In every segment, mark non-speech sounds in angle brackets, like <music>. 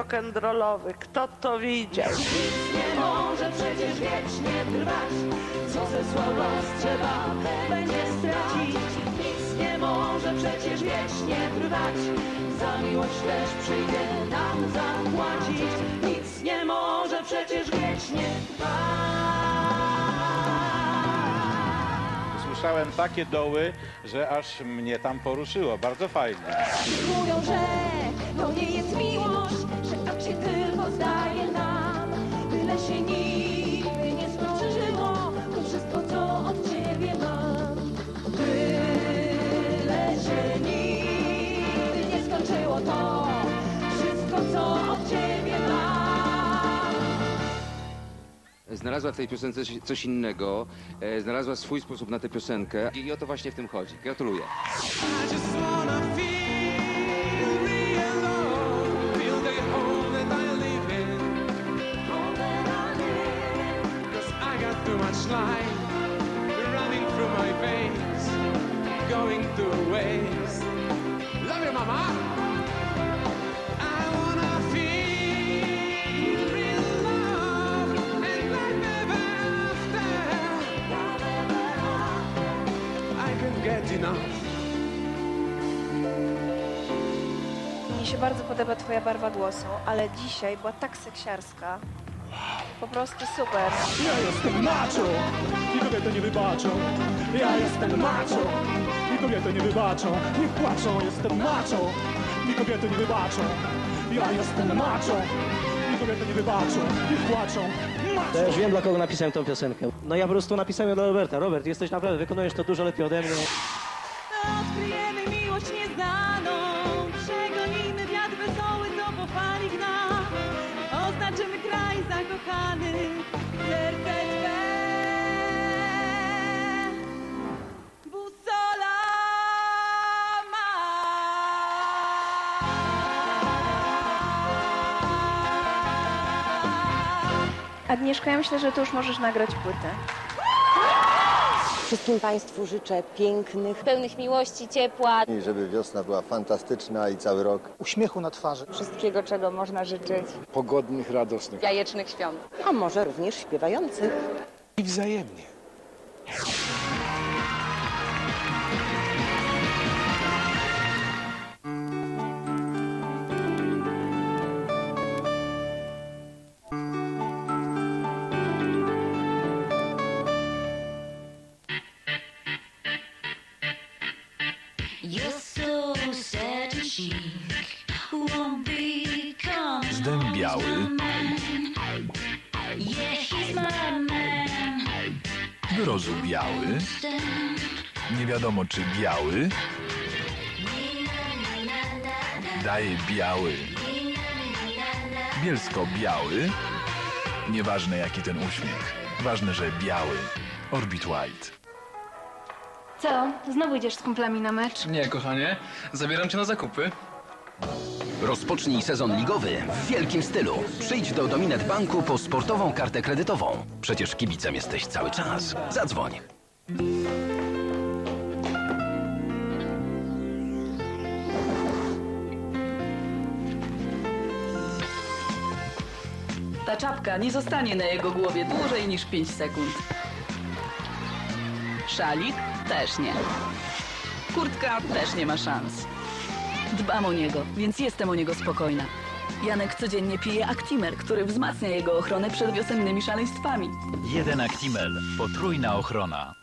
rock'n'rollowy. Kto to widział? nie może przecież wiecznie trwać Co zesłał los trzeba będzie stracić Nic nie może przecież wiecznie trwać Za miłość też przyjdzie nam zapłacić Nic nie może przecież wiecznie trwać Słyszałem takie doły, że aż mnie tam poruszyło. Bardzo fajnie. Mówią, że to nie jest miłość Znalazła w tej piosence coś- innego, e, znalazła swój sposób na tę piosenkę i o to właśnie w tym chodzi. Gratuluję. Enough. Mnie się bardzo podoba twoja barwa głosu, ale dzisiaj była tak seksiarska. Po prostu super. Ja jestem macho i kobiety nie wybaczą. Ja jestem macho i kobiety nie wybaczą. Nie płaczą, jestem macho i kobiety nie wybaczą. Ja jestem macho i kobiety nie wybaczą. Nie płaczą. To już wiem, dla kogo napisałem tą piosenkę. No ja po prostu napisałem ją dla Roberta. Robert, jesteś naprawdę, wykonujesz to dużo lepiej ode mnie. Odkryjemy Agnieszka, ja myślę, że to już możesz nagrać płytę. Wszystkim Państwu życzę pięknych, pełnych miłości, ciepła, I żeby wiosna była fantastyczna i cały rok Uśmiechu na twarzy. wszystkiego, czego można życzyć, pogodnych, radosnych. jajecznych świąt. a może również śpiewających. I wzajemnie. Zdębiały, wyrozubiały, nie wiadomo czy biały, daje biały, bielsko-biały, nieważne jaki ten uśmiech, ważne, że biały, Orbit White. Co? Znowu idziesz z kumplami na mecz? Nie, kochanie, zabieram cię na zakupy. Rozpocznij sezon ligowy w wielkim stylu. Przyjdź do Dominet Banku po sportową kartę kredytową. Przecież kibicem jesteś cały czas. Zadzwoń. Ta czapka nie zostanie na jego głowie dłużej niż 5 sekund. Szalik? Też nie. Kurtka też nie ma szans. Dbam o niego, więc jestem o niego spokojna. Janek codziennie pije Actimer, który wzmacnia jego ochronę przed wiosennymi szaleństwami. Jeden Actimel. Potrójna ochrona.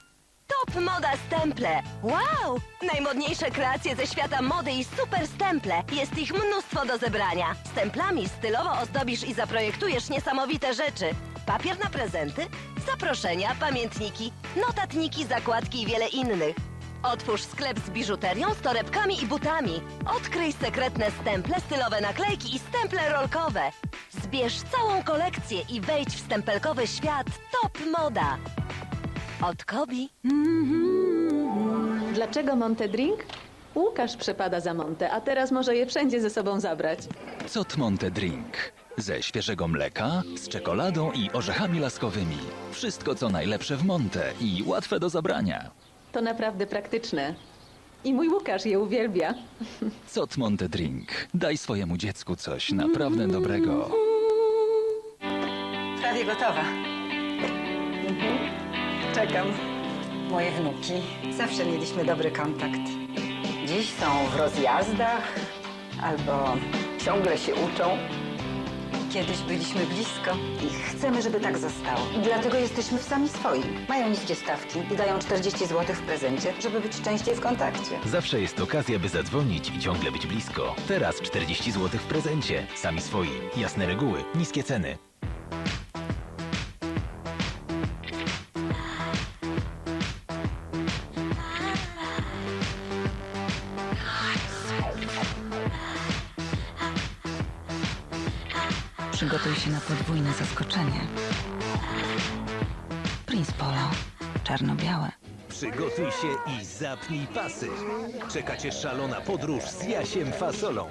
Top Moda Stemple! Wow! Najmodniejsze kreacje ze świata mody i super stemple. Jest ich mnóstwo do zebrania. Stemplami stylowo ozdobisz i zaprojektujesz niesamowite rzeczy. Papier na prezenty, zaproszenia, pamiętniki, notatniki, zakładki i wiele innych. Otwórz sklep z biżuterią, z torebkami i butami. Odkryj sekretne stemple, stylowe naklejki i stemple rolkowe. Zbierz całą kolekcję i wejdź w stempelkowy świat Top Moda. Od Kobi. Dlaczego Monte Drink? Łukasz przepada za Monte, a teraz może je wszędzie ze sobą zabrać. Cot Monte Drink. Ze świeżego mleka, z czekoladą i orzechami laskowymi. Wszystko co najlepsze w Monte i łatwe do zabrania. To naprawdę praktyczne. I mój Łukasz je uwielbia. <laughs> Cotmonte Drink. Daj swojemu dziecku coś naprawdę dobrego. Prawie gotowa. Czekam. Moje wnuki. Zawsze mieliśmy dobry kontakt. Dziś są w rozjazdach albo ciągle się uczą. Kiedyś byliśmy blisko i chcemy, żeby tak zostało. I dlatego jesteśmy w sami swoi. Mają niskie stawki i dają 40 zł w prezencie, żeby być częściej w kontakcie. Zawsze jest okazja, by zadzwonić i ciągle być blisko. Teraz 40 zł w prezencie. Sami swoi. Jasne reguły, niskie ceny. Na zaskoczenie. Prince Polo. Czarno-białe. Przygotuj się i zapnij pasy. Czeka cię szalona podróż z Jasiem Fasolą.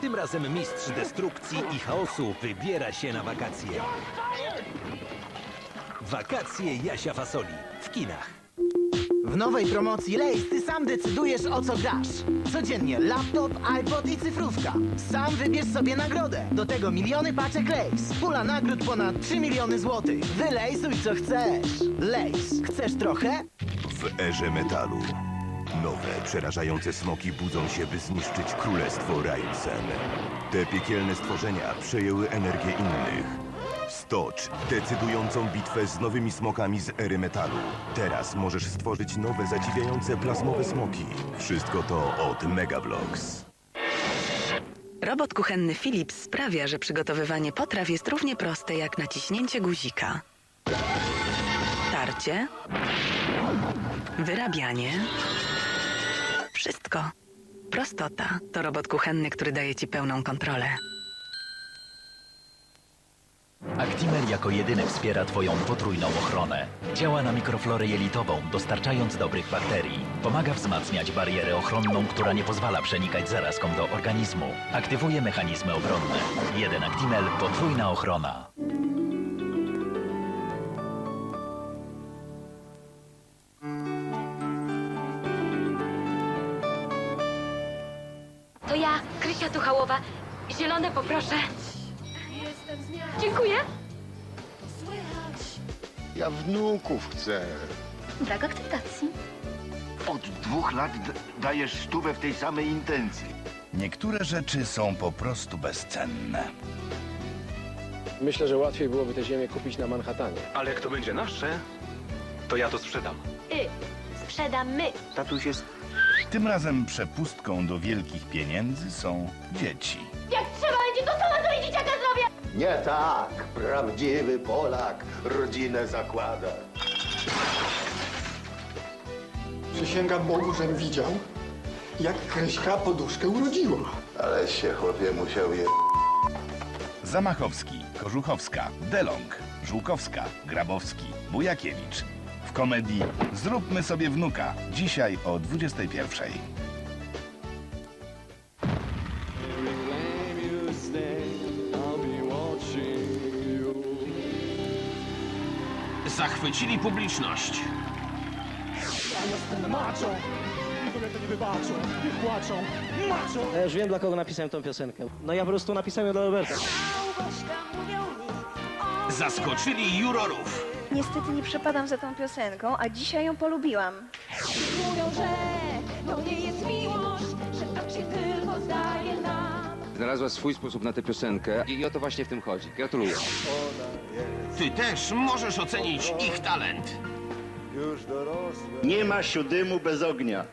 Tym razem mistrz destrukcji i chaosu wybiera się na wakacje. Wakacje Jasia Fasoli w kinach. W nowej promocji Lace ty sam decydujesz o co grasz. Codziennie laptop, iPod i cyfrówka. Sam wybierz sobie nagrodę. Do tego miliony paczek Lace. Pula nagród ponad 3 miliony złotych. Wylejsuj co chcesz. Lace. Chcesz trochę? W erze metalu. Nowe, przerażające smoki budzą się, by zniszczyć królestwo Railsen. Te piekielne stworzenia przejęły energię innych. Stocz decydującą bitwę z nowymi smokami z ery metalu. Teraz możesz stworzyć nowe, zadziwiające plazmowe smoki. Wszystko to od Megablocks. Robot kuchenny Philips sprawia, że przygotowywanie potraw jest równie proste jak naciśnięcie guzika. Tarcie. Wyrabianie. Wszystko. Prostota to robot kuchenny, który daje ci pełną kontrolę. Actimel jako jedyny wspiera Twoją potrójną ochronę. Działa na mikroflorę jelitową, dostarczając dobrych bakterii. Pomaga wzmacniać barierę ochronną, która nie pozwala przenikać zarazkom do organizmu. Aktywuje mechanizmy obronne. Jeden Actimel, potrójna ochrona. To ja, Krysia Tuchałowa. Zielone poproszę. Wnuków chcę. Brak akceptacji. Od dwóch lat dajesz stówę w tej samej intencji. Niektóre rzeczy są po prostu bezcenne. Myślę, że łatwiej byłoby tę ziemię kupić na Manhattanie. Ale jak to będzie nasze, to ja to sprzedam. Y, sprzedam my. Tatuś jest... Tym razem przepustką do wielkich pieniędzy są dzieci. Jak Nie tak. Prawdziwy Polak rodzinę zakłada. Przysięgam Bogu, żem widział, jak Kryśka poduszkę urodziła. Ale się chłopie musiał je... Zamachowski, Kożuchowska, Delong, Żółkowska, Grabowski, Bujakiewicz. W komedii Zróbmy sobie wnuka. Dzisiaj o 21. Zachwycili publiczność. Ja jestem macho. Kobiety nie wybaczą, nie płaczą. Macho! Ja już wiem, dla kogo napisałem tą piosenkę. No ja po prostu napisałem ją dla Roberta. Zaskoczyli jurorów. Niestety nie przepadam za tą piosenką, a dzisiaj ją polubiłam. Mówią, że to nie jest miłość, Znalazła swój sposób na tę piosenkę i o to właśnie w tym chodzi. Gratuluję. Ty też możesz ocenić ich talent. Już dorosłe. Nie ma siódymu bez ognia.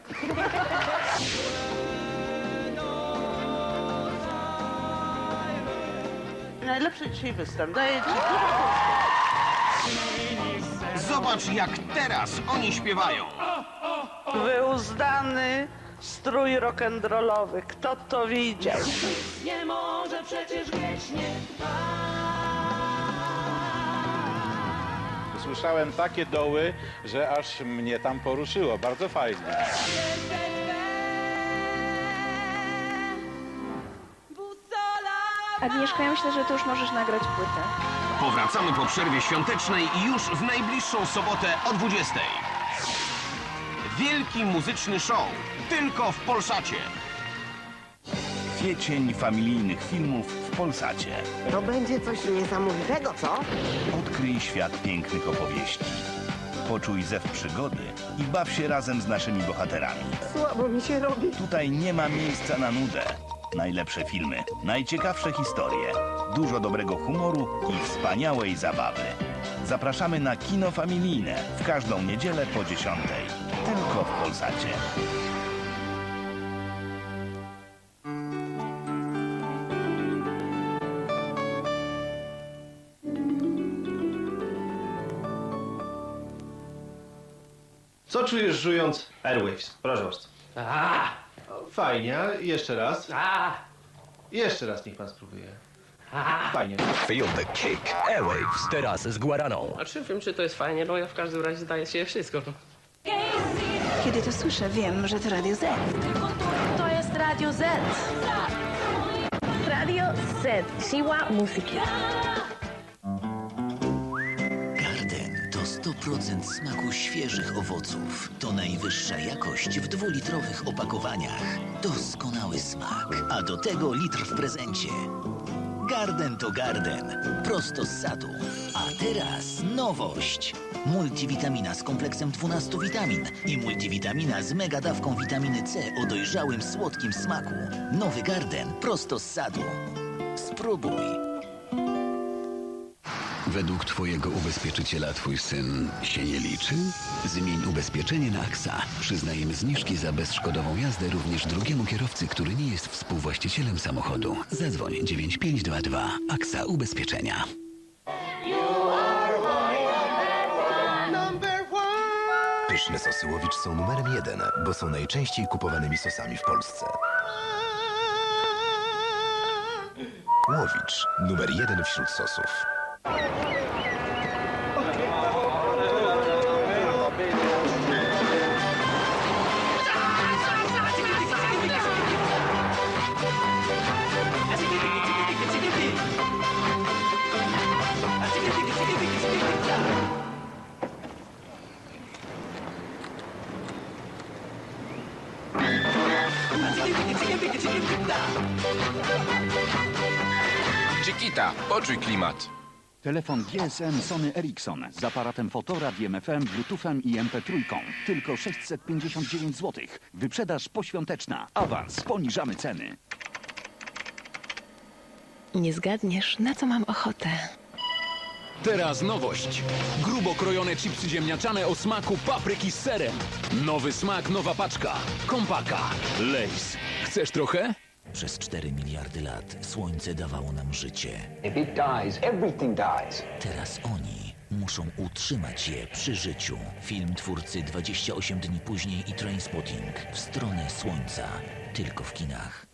Najlepszy dzisiaj występ. Daję ci Zobacz, jak teraz oni śpiewają. wyuzdany strój rock'n'rollowy. Kto to widział? Nie może przecież wiecznie Słyszałem takie doły, że aż mnie tam poruszyło. Bardzo fajnie. Agnieszka, ja myślę, że ty już możesz nagrać płytę. Powracamy po przerwie świątecznej i już w najbliższą sobotę o 20. Wielki muzyczny show. Tylko w Polsacie. Kwiecień familijnych filmów w Polsacie. To będzie coś niesamowitego, co? Odkryj świat pięknych opowieści. Poczuj zew przygody i baw się razem z naszymi bohaterami. Słabo mi się robi. Tutaj nie ma miejsca na nudę. Najlepsze filmy, najciekawsze historie, dużo dobrego humoru i wspaniałej zabawy. Zapraszamy na kino familijne w każdą niedzielę po 10. W Polsacie. Co czujesz żując Airwaves? Proszę bardzo. Fajnie, jeszcze raz. Jeszcze raz niech pan spróbuje. Fajnie. Feel the kick. Airwaves. Teraz z Guaraną. A czy wiem, czy to jest fajnie? No ja w każdym razie daję się wszystko. Kiedy to słyszę, wiem, że to Radio Z. To jest Radio Z. Radio Z. Siła muzyki. Garden to 100% smaku świeżych owoców. To najwyższa jakość w dwulitrowych opakowaniach. Doskonały smak. A do tego litr w prezencie. Garden to Garden. Prosto z sadu. A teraz nowość. Multivitamina z kompleksem 12 witamin i multivitamina z mega dawką witaminy C o dojrzałym, słodkim smaku. Nowy Garden prosto z sadu. Spróbuj. Według Twojego ubezpieczyciela Twój syn się nie liczy? Zmień ubezpieczenie na AXA. Przyznajemy zniżki za bezszkodową jazdę również drugiemu kierowcy, który nie jest współwłaścicielem samochodu. Zadzwoń 9522 AXA Ubezpieczenia. Pyszne sosy Łowicz są numerem jeden, bo są najczęściej kupowanymi sosami w Polsce. Łowicz. Numer jeden wśród sosów. Chiquita, poczuj klimat. Telefon GSM Sony Ericsson z aparatem fotoradiem FM, Bluetoothem i MP3. Tylko 659 zł. Wyprzedaż poświąteczna. Awans. Poniżamy ceny. Nie zgadniesz, na co mam ochotę. Teraz nowość. Grubo krojone chipsy ziemniaczane o smaku papryki z serem. Nowy smak, nowa paczka. Kompaka. Lays. Chcesz trochę? Przez 4 miliardy lat słońce dawało nam życie. If it dies, everything dies. Teraz oni muszą utrzymać je przy życiu. Film twórcy 28 dni później i Trainspotting w stronę słońca. Tylko w kinach.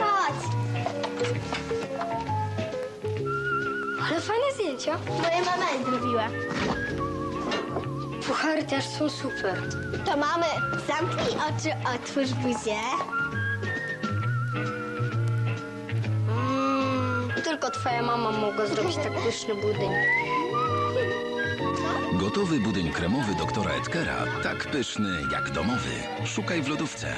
Chodź! Ale fajne zdjęcia. Moja mama je zrobiła. Puchary też są super. To mamy. Zamknij oczy, otwórz buzię. Twoja mama mogła zrobić tak pyszny budyń. Gotowy budyń kremowy doktora Edkera, tak pyszny jak domowy. Szukaj w lodówce.